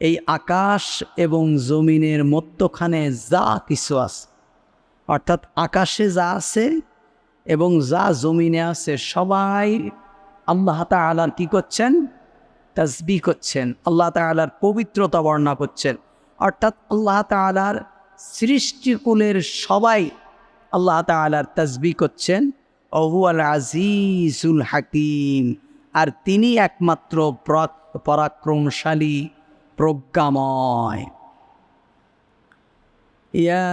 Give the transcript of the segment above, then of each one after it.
এই আকাশ এবং জমিনের মধ্যখানে যা কিছু আছে, অর্থাৎ আকাশে যা আছে এবং যা জমিনে আছে, সবাই আল্লাহ তাআলার কি করছেন? তসবি করছেন। আল্লাহ তাআলার পবিত্রতা বর্ণনা করছেন। অর্থাৎ আল্লাহ তাআলার সৃষ্টিকুলের সবাই আল্লাহ তাআলার তসবি করছেন। অহু আল আজিজুল হাকিম। আর তিনি একমাত্র পরাক্রমশালী প্রজ্ঞাময়। ইয়া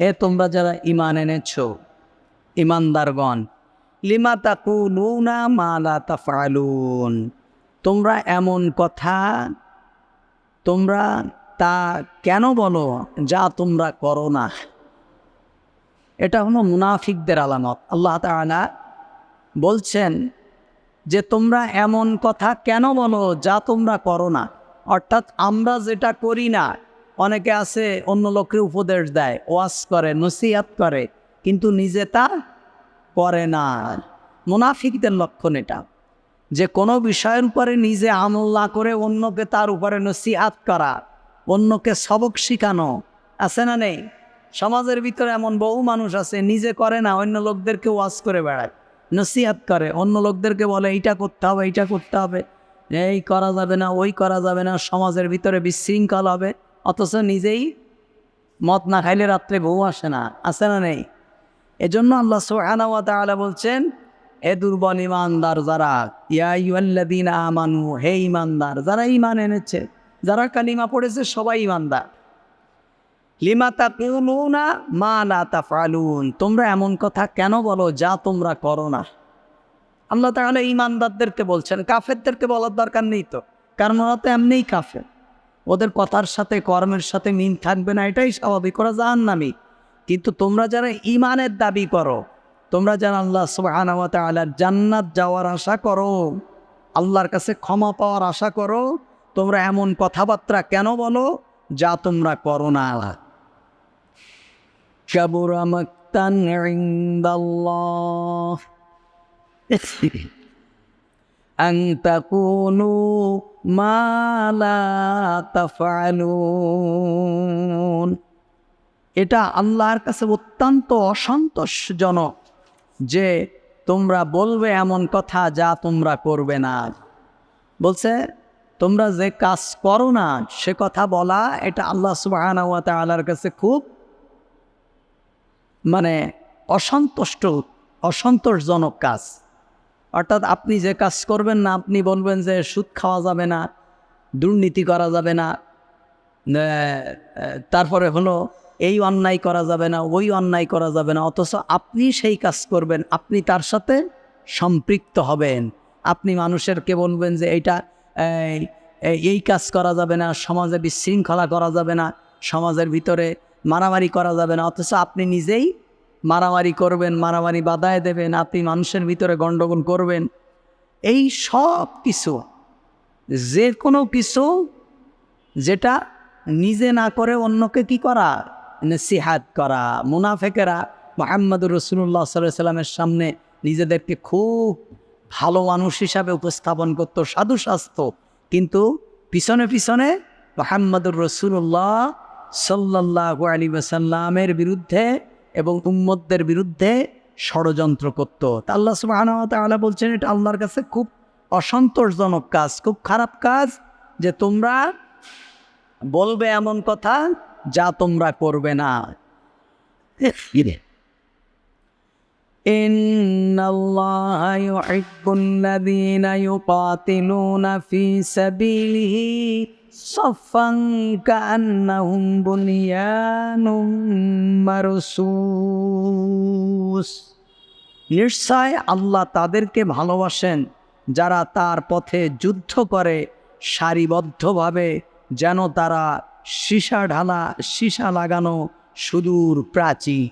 এ তোমরা যারা ইমান এনেছো ইমানদারগণ লিমা লু না মালা তাফালুন তোমরা এমন কথা, তোমরা তা কেন বলো? যা তোমরা করো না। এটা হলো মুনাফিকদের আলামত। আল্লাহ তাআলা বলছেন যে, তোমরা এমন কথা কেন বলো যা তোমরা করো না? অর্থাৎ আমরা যেটা করি না, অনেকে আছে, অন্য লোকের উপদেশ দেয়, ওয়াজ করে, নসিহাত করে, কিন্তু নিজে তা করে না। মুনাফিকদের লক্ষণ এটা। যে কোনো বিষয়ের উপরে নিজে আমল না করে অন্যকে তার উপরে নসিহাত করা। অন্যকে সবক শিখানো। আছে না নেই? সমাজের ভিতরে এমন বহু মানুষ আছে, নিজে করে না, অন্য লোকদেরকে ওয়াজ করে বেড়ায়, নসিহাত করে। অন্য লোকদেরকে বলে, এইটা করতে হবে, এইটা করতে হবে। এই করা যাবে না, ওই করা যাবে না, সমাজের ভিতরে বিশৃঙ্খল হবে। অথচ নিজেই মদ না খাইলে রাত্রে ঘুম আসে না। আসে না নেই? এজন্য আল্লাহ সুবহানাহু ওয়া তাআলা বলছেন, হে দুর্বল ইমানদার যারা, ইয়া আইয়ুহাল্লাযীনা আমানু, হে ইমানদার, যারা ইমান এনেছে যারা কালিমা পড়েছে সবাই ইমানদার। লিমা তাকুলুনা মা লা তাফআলুন। তোমরা এমন কথা কেন বলো যা তোমরা করো না? আল্লাহ তাআলা ইমানদারদেরকে বলছেন, কাফেরদেরকে বলার দরকার নেই তো। কারণ ওরা তো এমনিই কাফের। ওদের কথার সাথে, কর্মের সাথে মিল থাকবে না, এটাই স্বাভাবিক। ওরা নামি কিন্তু তোমরা যারা ইমানের দাবি করো, তোমরা যারা আল্লাহ ওয়া জান্নাত যাওয়ার আশা করো, আল্লাহর কাছে ক্ষমা পাওয়ার আশা করো তোমরা এমন কথাবার্তা কেন বলো যা তোমরা করো না كبر مقتا عند الله أن تقولوا ما لا تفعلون এটা আল্লাহর কাছে অত্যন্ত অসন্তোষজনক যে তোমরা বলবে এমন কথা যা তোমরা করবে না বলছে তোমরা যে কাজ করো না, সে কথা বলা, এটা আল্লাহ ওয়া তাআলার কাছে খুব মানে অসন্তুষ্ট, অসন্তোষজনক কাজ। অর্থাৎ আপনি যে কাজ করবেন না, আপনি বলবেন যে সুদ খাওয়া যাবে না, দুর্নীতি করা যাবে না তারপরে হলো এই অন্যায় করা যাবে না, ওই অন্যায় করা যাবে না, অথচ আপনি সেই কাজ করবেন, আপনি তার সাথে সম্পৃক্ত হবেন। আপনি মানুষেরকে বলবেন যে এইটা এই, কাজ করা যাবে না সমাজে বিশৃঙ্খলা করা যাবে না সমাজের ভিতরে মারামারি করা যাবে না। অথচ আপনি নিজেই মারামারি করবেন মারামারি বাধায় দেবেন আপনি মানুষের ভিতরে গণ্ডগোল করবেন। এই সব কিছু যে কোনো কিছু যেটা নিজে না করে অন্যকে কি করা? নসিহাত করা। মুনাফেকেরা মোহাম্মদুর রসুল্লাহ সাল্লাহ সাল্লামের সামনে নিজেদেরকে খুব ভালো মানুষ হিসাবে উপস্থাপন করত সাধু স্বাস্থ্য কিন্তু পিছনে পিছনে মোহাম্মদুর রসুল্লাহ সাল্লাহ আলী সাল্লামের বিরুদ্ধে এবং উম্মদদের বিরুদ্ধে ষড়যন্ত্র করত। তা আল্লাহ তাআলা বলছেন, এটা আল্লাহর কাছে খুব অসন্তোষজনক কাজ, খুব খারাপ কাজ যে তোমরা বলবে এমন কথা যা তোমরা করবে না। إن الله يحب الذين يقاتلون في سبيله صفا كأنهم بنيان مرصوص নিশ্চয় আল্লাহ তাদেরকে ভালোবাসেন যারা তার পথে যুদ্ধ করে সারিবদ্ধভাবে যেন তারা সীসা ঢালা সীসা লাগানো সুদূর প্রাচীর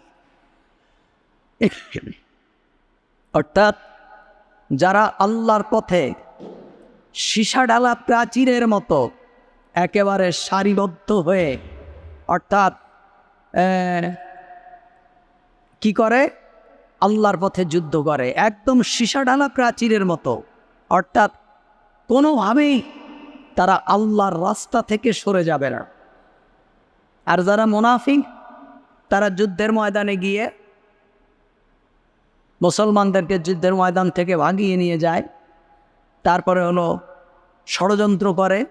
অর্থাৎ যারা আল্লাহর পথে সীসা ঢালা প্রাচীরের মতো একেবারে সারিবদ্ধ হয়ে, অর্থাৎ কি করে? আল্লাহর পথে যুদ্ধ করে, একদম সীসা ঢালা প্রাচীরের মতো। অর্থাৎ কোনোভাবেই তারা আল্লাহর রাস্তা থেকে সরে যাবে না। আর যারা মোনাফিক, তারা যুদ্ধের ময়দানে গিয়ে মুসলমানদেরকে যুদ্ধের ময়দান থেকে ভাগিয়ে নিয়ে যায়। তারপরে হলো ষড়যন্ত্র করে।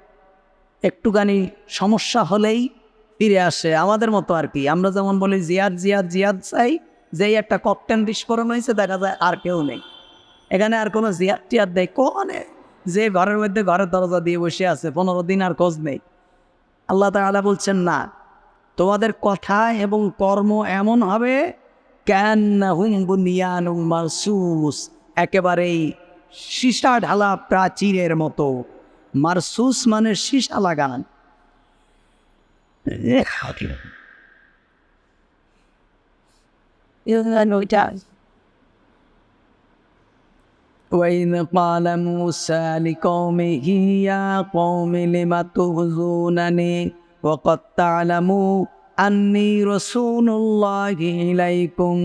একটুখানি সমস্যা হলেই ফিরে আসে। আমাদের মতো আর কি। আমরা যেমন বলি, জিয়াদ জিয়াদ জিয়াদ চাই। যেই একটা ককটেন বিস্ফোরণ হয়েছে, দেখা যায় আর কেউ নেই। এখানে আর কোনো জিয়াদ, টিয়াদ নেই। কোনে যে ঘরের মধ্যে ঘরের দরজা দিয়ে বসে আছে, পনেরো দিন আর খোঁজ নেই। আল্লাহ তাআলা বলছেন, না, তোমাদের কথা এবং কর্ম এমন হবে মারসুস একেবারেই সীসা ঢালা প্রাচীরের মতো মারসুস মানে সীসা লাগান وإذ قال موسى لقومه يا قوم لم تغزونني وقد تعلموا أني رسول الله إليكم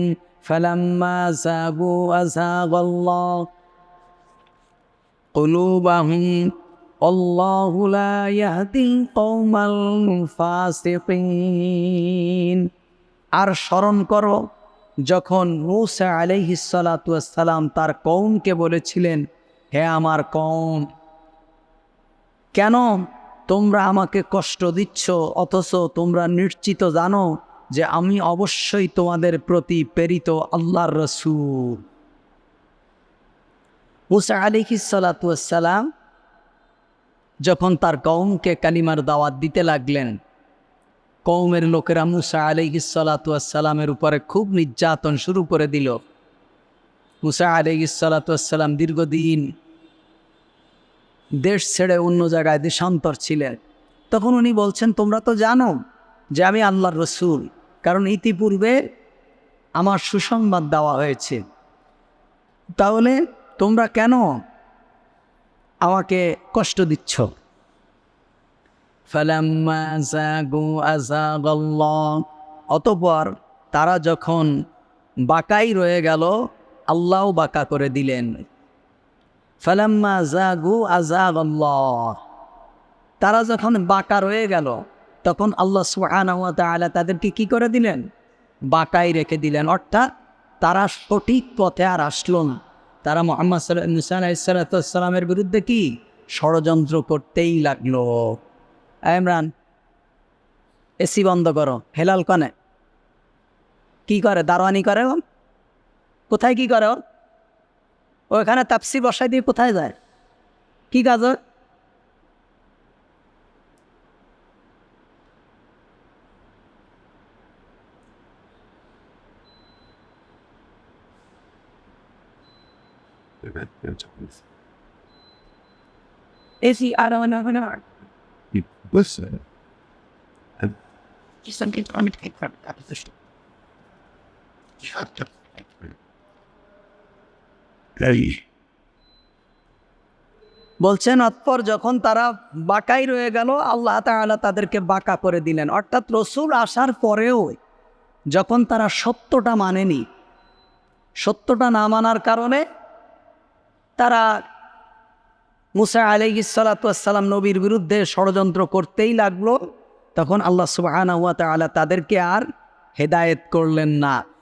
فلما زاغوا أزاغ الله قلوبهم والله لا يهدي القوم الفاسقين আর স্মরণ করো যখন মুসা আলাইহিসালাম তার কৌমকে বলেছিলেন হে আমার কৌম কেন তোমরা আমাকে কষ্ট দিচ্ছ, অথচ তোমরা নিশ্চিত জানো যে আমি অবশ্যই তোমাদের প্রতি প্রেরিত আল্লাহর রসুল। মুসা আলিহিসালাম যখন তার কৌমকে কালিমার দাওয়াত দিতে লাগলেন কৌমের লোকেরা মুসা আলিহিসালামের উপরে খুব নির্যাতন শুরু করে দিল। মুসা আলিহিসালাম দীর্ঘদিন দেশ ছেড়ে অন্য জায়গায় দেশান্তর ছিলেন তখন উনি বলছেন, তোমরা তো জানো যে আমি আল্লাহর রসুল, কারণ ইতিপূর্বে আমার সুসংবাদ দেওয়া হয়েছে। তাহলে তোমরা কেন আমাকে কষ্ট দিচ্ছ? অতঃপর তারা যখন বাকাই রয়ে গেল আল্লাহও বাঁকা করে দিলেন। ফালাম্মা জাগু আযাগাল্লাহ তারা যখন বাঁকা রয়ে গেল, তখন আল্লাহ সুবহানাহু ওয়া তাআলা তাদেরকে কি করে দিলেন? বাঁকাই রেখে দিলেন। অর্থাৎ তারা সঠিক পথে আর আসলো না। তারা মোহাম্মদ সাল্লামের বিরুদ্ধে কি? ষড়যন্ত্র করতেই লাগল। ইমরান, এসি বন্ধ করো। হেলাল কনে। কি করে? দারোয়ানি করে? কোথায় কি করে? ওখানে তাপসি বসাই দিয়ে কোথায় যায় কি কাজ ওর? Evet, yapacağız. Izzy, I don't know know. You listen. And Just something to undertake from that position. you have to. বলছেন, অতপর যখন তারা বাঁকাই রয়ে গেল, আল্লাহ তাআলা তাদেরকে বাঁকা করে দিলেন। অর্থাৎ রসুল আসার পরেও যখন তারা সত্যটা মানেনি, সত্যটা না মানার কারণে তারা মুসা আলাইসালাতাম নবীর বিরুদ্ধে ষড়যন্ত্র করতেই লাগল। তখন আল্লাহ তাআলা তাদেরকে আর হেদায়েত করলেন না।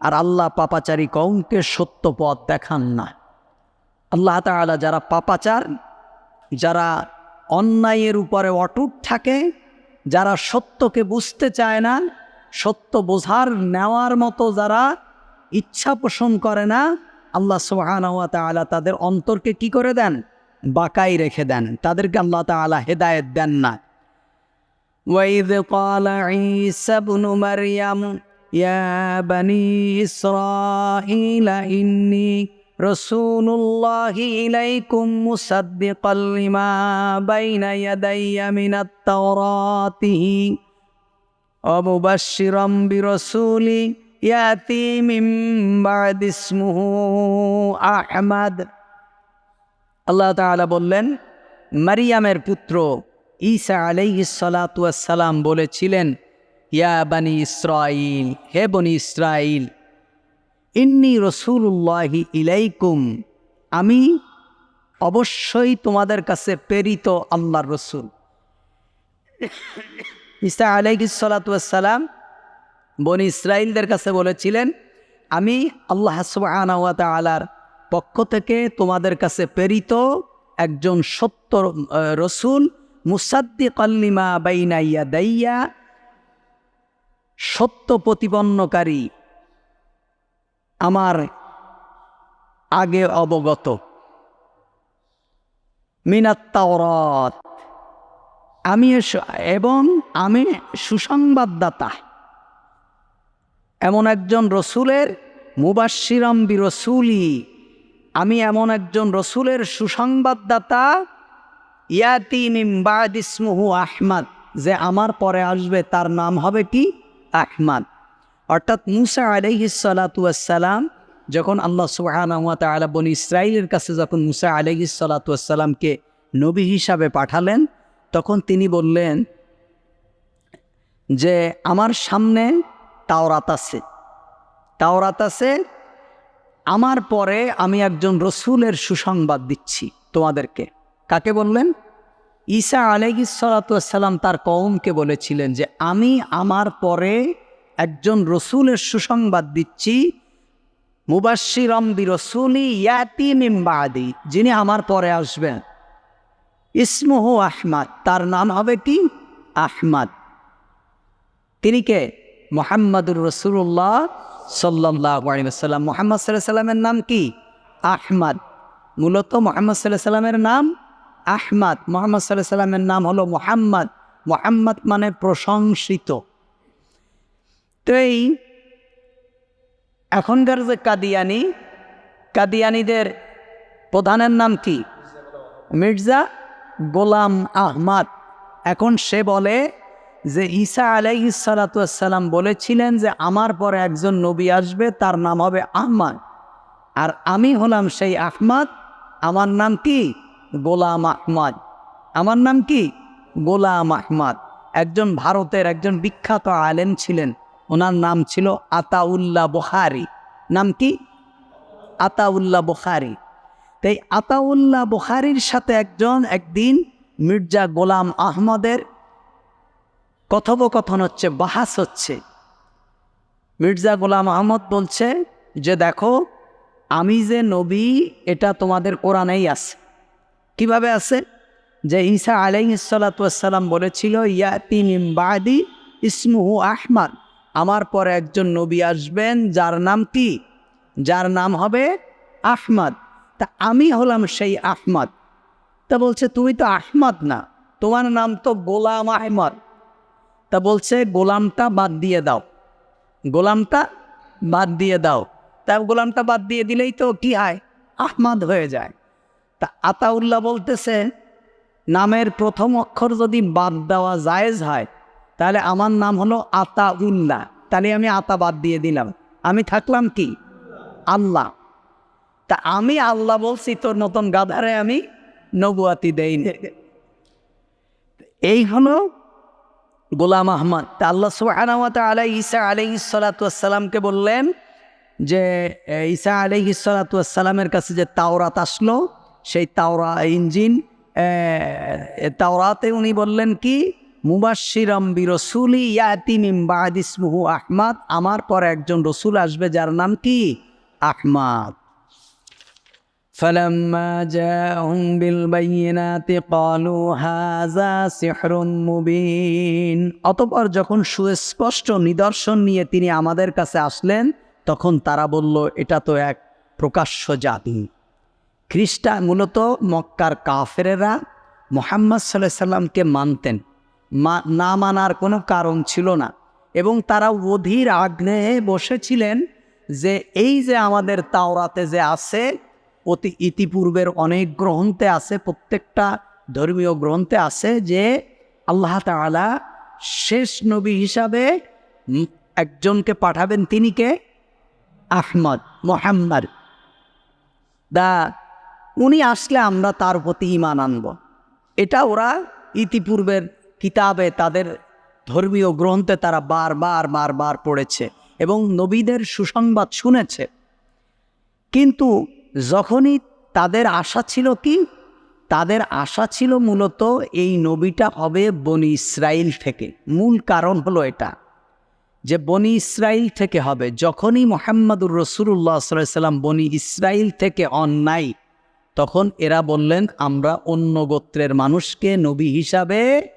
আর আল্লাহ পাপাচারী কৌমকে সত্য পথ দেখান না। আল্লাহ তাআলা যারা পাপাচার, যারা অন্যায়ের উপরে অটুট থাকে, যারা সত্যকে বুঝতে চায় না, সত্য বোঝার নেওয়ার মতো যারা ইচ্ছা পোষণ করে না, আল্লাহ সুবহানাহু তাআলা তাদের অন্তরকে কি করে দেন? বাকাই রেখে দেন। তাদেরকে আল্লাহ তাআলা হেদায়েত দেন না। وإذ قال عيسى ابن مريم يا بني إسرائيل إني رسول الله إليكم مصدقا لما بين يدي من التوراة ومبشرا برسول يأتي من بعد اسمه أحمد আল্লাহ তাআলা বললেন মারিয়ামের পুত্র ঈসা আলাইহিসসালাম বলেছিলেন, ইয়া বানি ইসরাইল হে বনি ইসরাইল ইন্নি রসুল্লাহি ইলাইকুম, আমি অবশ্যই তোমাদের কাছে প্রেরিত আল্লাহর রসুল। ঈসা আলাইহিসসালাম বনি ইসরাইলদের কাছে বলেছিলেন, আমি আল্লাহ সুবহানাহু ওয়া তাআলার পক্ষ থেকে তোমাদের কাছে প্রেরিত একজন সত্য রসুল মুসাদ্দি কল্লিমা বাইনাইয়া দাইয়া সত্য প্রতিপন্নকারী আমার আগে অবগত। মিনাত্তাওরাত আমি এবং আমি সুসংবাদদাতা। এমন একজন রসুলের মুবাশিরম বি রসুলি আমি এমন একজন রসুলের সুসংবাদদাতা ইয়াতি মিম্বাদ ইসমুহু আহমাদ। যে আমার পরে আসবে, তার নাম হবে কি? আহমাদ। অর্থাৎ মুসা আলাইহিসালাতুয়াসাল্লাম যখন আল্লাহ সুবহানাহু ওয়া তাআলা বনি ইসরাইলের কাছে যখন মুসা আলাইহিসালাতুয়াসাল্লামকে নবী হিসাবে পাঠালেন, তখন তিনি বললেন যে, আমার সামনে তাওরাত আছে। তাওরাত আছে, আমার পরে আমি একজন রসুলের সুসংবাদ দিচ্ছি তোমাদেরকে। কাকে বললেন? ঈসা আলাইসালাতাম তার কওমকে বলেছিলেন যে, আমি আমার পরে একজন রসুলের সুসংবাদ দিচ্ছি। মুবাশিরম বি রসুলি ইয়াতি মিম্বাদি যিনি আমার পরে আসবেন। ইসমুহু আহমাদ। তার নাম হবে কি? আহমাদ। তিনি কে? মোহাম্মদুর রসুল্লাহ সাল্লাম মোহাম্মদ সাল্লাহ সাল্লামের নাম কি? আহমাদ। মূলত মোহাম্মদ সাল্লাহ সাল্লামের নাম আহমাদ, মোহাম্মদ সাল্লাহ সাল্লামের নাম হলো মোহাম্মদ। মোহাম্মদ মানে প্রশংসিত। তো এই এখনকার যে কাদিয়ানি, কাদিয়ানিদের প্রধানের নাম কি? মির্জা গোলাম আহমাদ। এখন সে বলে যে, ঈসা আলাইসালাতাম বলেছিলেন যে, আমার পরে একজন নবী আসবে, তার নাম হবে আহমাদ। আর আমি হলাম সেই আহমাদ। আমার নাম কি? গোলাম আহমাদ। আমার নাম কি? গোলাম আহমাদ। একজন ভারতের একজন বিখ্যাত আলেম ছিলেন। ওনার নাম ছিল আতাউল্লাহ বখারি। নাম কি? আতাউল্লাহ বখারি। তাই আতাউল্লাহ বখারির সাথে একজন একদিন মির্জা গোলাম আহমদের কথোপকথন হচ্ছে, বাহাস হচ্ছে। মির্জা গোলাম আহমদ বলছে যে, দেখো, আমি যে নবী, এটা তোমাদের কোরআনেই আছে। কীভাবে আছে? যে ঈসা আলাইসালাতাম বলেছিল ইয়াতি মিম্বাদি ইসমুহু আহমাদ। আমার পরে একজন নবী আসবেন, যার নাম কি? যার নাম হবে আহমাদ। তা আমি হলাম সেই আহমাদ। তা বলছে, তুমি তো আহমাদ না, তোমার নাম তো গোলাম আহমদ। তা বলছে, গোলামটা বাদ দিয়ে দাও, গোলামটা বাদ দিয়ে দাও। তা গোলামটা বাদ দিয়ে দিলেই তো কি হয়? আহমাদ হয়ে যায়। তা আতাউল্লাহ বলতেছে, নামের প্রথম অক্ষর যদি বাদ দেওয়া জায়েজ হয়, তাহলে আমার নাম হলো আতাউল্লাহ। তাহলে আমি আতা বাদ দিয়ে দিলাম। আমি থাকলাম কি? আল্লাহ। তা আমি আল্লাহ বলছি, তোর নতুন গাধারে আমি নবুয়াতি দেইনি। এই হলো গোলাম আহমদ। তা আল্লাহ সুবাহানাওয়াত আলাই ঈসা আলাইহি সালাতামকে বললেন যে ঈসা আলাইহি সালাতামের কাছে যে তাওরাত আসলো সেই তাওরা ইঞ্জিন এ, এ, তাওরাতে উনি বললেন কি মুবাশিরম বি রসুলি ইয়াতি মিম বাদিসমুহু আহমাদ আমার পর একজন রসুল আসবে যার নাম কি আহমাদ فلما جاءهم بالبينات قالوا هذا سحر مبين অতঃপর যখন সুস্পষ্ট নিদর্শন নিয়ে তিনি আমাদের কাছে আসলেন তখন তারা বলল এটা তো এক প্রকাশ্য জাতি খ্রিস্টান মূলত মক্কার কাফেরেরা মোহাম্মদ সাল্লাহ সাল্লামকে মানতেন। মা, না মানার কোনো কারণ ছিল না। এবং তারা অধীর আগ্রহে বসেছিলেন যে এই যে আমাদের তাওরাতে যে আছে, অতি ইতিপূর্বের অনেক গ্রন্থে আছে, প্রত্যেকটা ধর্মীয় গ্রন্থে আছে যে আল্লাহ তাআলা শেষ নবী হিসাবে একজনকে পাঠাবেন, তিনি কে? আহমদ, মোহাম্মদ। দা উনি আসলে আমরা তার প্রতি ইমান আনব। এটা ওরা ইতিপূর্বের কিতাবে তাদের ধর্মীয় গ্রন্থে তারা বারবার বারবার পড়েছে এবং নবীদের সুসংবাদ শুনেছে। কিন্তু যখনই তাদের আশা ছিল কি? তাদের আশা ছিল মূলত এই নবীটা হবে বনি ইসরাইল থেকে। মূল কারণ হলো এটা, যে বনি ইসরাইল থেকে হবে। যখনই মোহাম্মদুর রসুল্লাহ সাল্লাম বনি ইসরাইল থেকে অন্যায় তখন এরা বললেন, আমরা অন্য গোত্রের মানুষকে নবী হিসাবে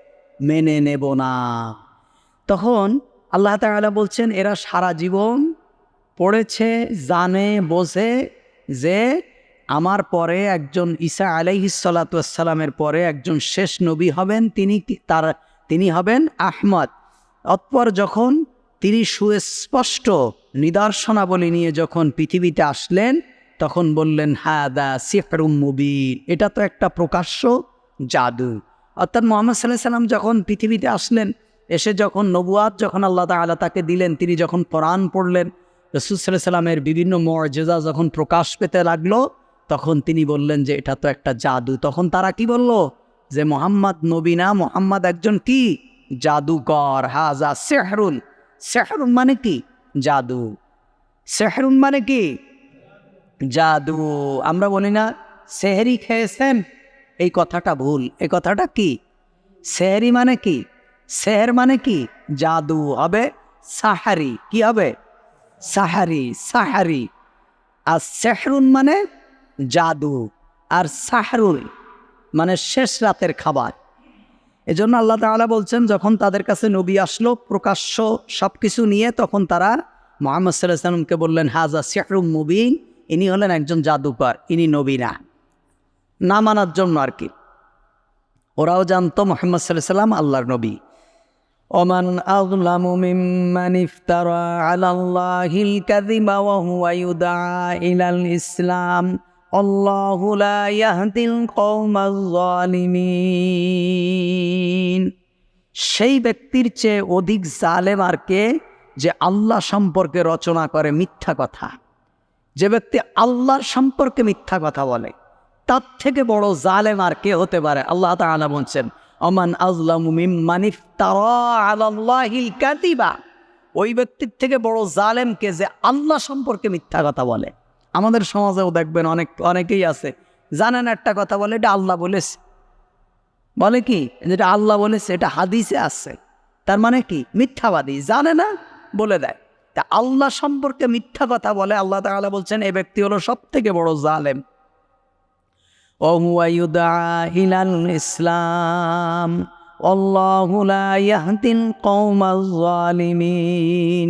মেনে নেব না। তখন আল্লাহ তাআলা বলছেন, এরা সারা জীবন পড়েছে, জানে, বোঝে যে আমার পরে একজন ঈসা আলাইহিসাল্লাতামের পরে একজন শেষ নবী হবেন, তিনি তার, তিনি হবেন আহমদ। অতপর যখন তিনি সুস্পষ্ট নিদর্শনাবলী নিয়ে যখন পৃথিবীতে আসলেন তখন বললেন, হাদা সিহরুম মুবিন। এটা তো একটা প্রকাশ্য জাদু। অর্থাৎ মোহাম্মদ সাল্লাহ সাল্লাম যখন পৃথিবীতে আসলেন, এসে যখন নবুয়াত যখন আল্লাহ তাআলা তাকে দিলেন, তিনি যখন কোরআন পড়লেন, রসুল সাল্লাহ সাল্লামের বিভিন্ন মর্যাদা যখন প্রকাশ পেতে লাগল, তখন তিনি বললেন যে, এটা তো একটা জাদু। তখন তারা কি বলল? যে, মোহাম্মদ নবীনা মোহাম্মদ একজন কি? জাদুকর। হাজা সেহরুন। সেহরুন মানে কি? জাদু। সেহরুন মানে কি? জাদু। আমরা বলি না, সেহরি খেয়েছেন? এই কথাটা ভুল। এই কথাটা কি? সেহরি মানে কি? সেহর মানে কি? জাদু হবে সাহারি। কি হবে? সাহারি সাহারি। আর সেহরুন মানে জাদু। আর সাহারুল মানে শেষ রাতের খাবার। এজন্য আল্লাহ তাআলা বলছেন, যখন তাদের কাছে নবী আসলো প্রকাশ্য সব কিছু নিয়ে, তখন তারা মোহাম্মদ সাল্লাহ সাল্লামকে বললেন হাজা শেহরুম মুবিন। ইনি হলেন একজন জাদুকর, ইনি নবী না। মানার জন্য আর কি। ওরাও জানতো মোহাম্মদ সাল্লাম আল্লাহর নবী। ওমান আযলামু মিম্মান ইফতারা আলাল্লাহিল কাযিবা ওয়া হুয়া ইউদা ইলাল ইসলাম। আল্লাহু লা ইয়াহদিল কওমাজ জালিমিন সেই ব্যক্তির চেয়ে অধিক জালেম আর কে যে আল্লাহ সম্পর্কে রচনা করে মিথ্যা কথা। যে ব্যক্তি আল্লাহর সম্পর্কে মিথ্যা কথা বলে, তার থেকে বড় জালেম আর কে হতে পারে? আল্লাহ তাআলা বলছেন, অমান কাযিবা। ওই ব্যক্তির থেকে বড় জালেমকে যে আল্লাহ সম্পর্কে মিথ্যা কথা বলে। আমাদের সমাজেও দেখবেন অনেক, অনেকেই আছে, জানেন একটা কথা বলে, এটা আল্লাহ বলেছে। বলে কি? যেটা আল্লাহ বলেছে, এটা হাদিসে আছে। তার মানে কি? মিথ্যাবাদী। জানে না, বলে দেয়। তা আল্লাহ সম্পর্কে মিথ্যা কথা বলে, আল্লাহ তালা বলছেন, এ ব্যক্তি হলো সব থেকে বড় জালেম। ইসলাম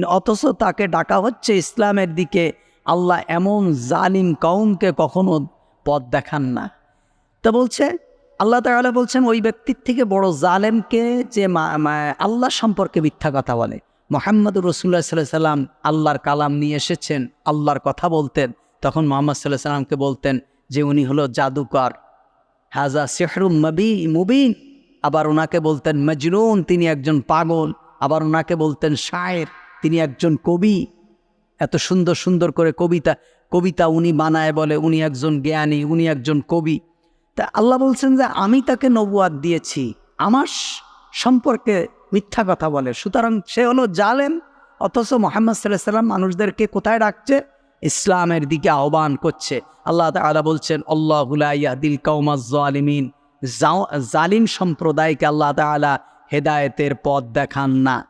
অথচ তাকে ডাকা হচ্ছে ইসলামের দিকে। আল্লাহ এমন জালিম কৌমকে কখনো পথ দেখান না। তো বলছে, আল্লাহ তাহলে বলছেন, ওই ব্যক্তির থেকে বড় জালেমকে যে আল্লাহ সম্পর্কে মিথ্যা কথা বলে। মোহাম্মদ রসুল্লাহ সাল্লাহ সাল্লাম আল্লাহর কালাম নিয়ে এসেছেন, আল্লাহর কথা বলতেন। তখন মোহাম্মদ সাল্লাহ সাল্লামকে বলতেন যে, উনি হলো জাদুকর। হাজা সেহরুম মবি, মুবিন। আবার ওনাকে বলতেন মজনুন, তিনি একজন পাগল। আবার ওনাকে বলতেন শায়ের, তিনি একজন কবি। এত সুন্দর সুন্দর করে কবিতা কবিতা উনি বানায় বলে, উনি একজন জ্ঞানী, উনি একজন কবি। তা আল্লাহ বলছেন যে, আমি তাকে নবুয়াদ দিয়েছি। আমার সম্পর্কে মিথ্যা কথা বলে। সুতরাং সে হলো জালেম, অথচ মোহাম্মদ সাল্লাহ সাল্লাম মানুষদেরকে কোথায় ডাকছে ইসলামের দিকে আহ্বান করছে। আল্লাহ তালা বলছেন আল্লাহুল কৌমাজ জালিমিন। জালিম সম্প্রদায়কে আল্লাহ তালা হেদায়েতের পথ দেখান না।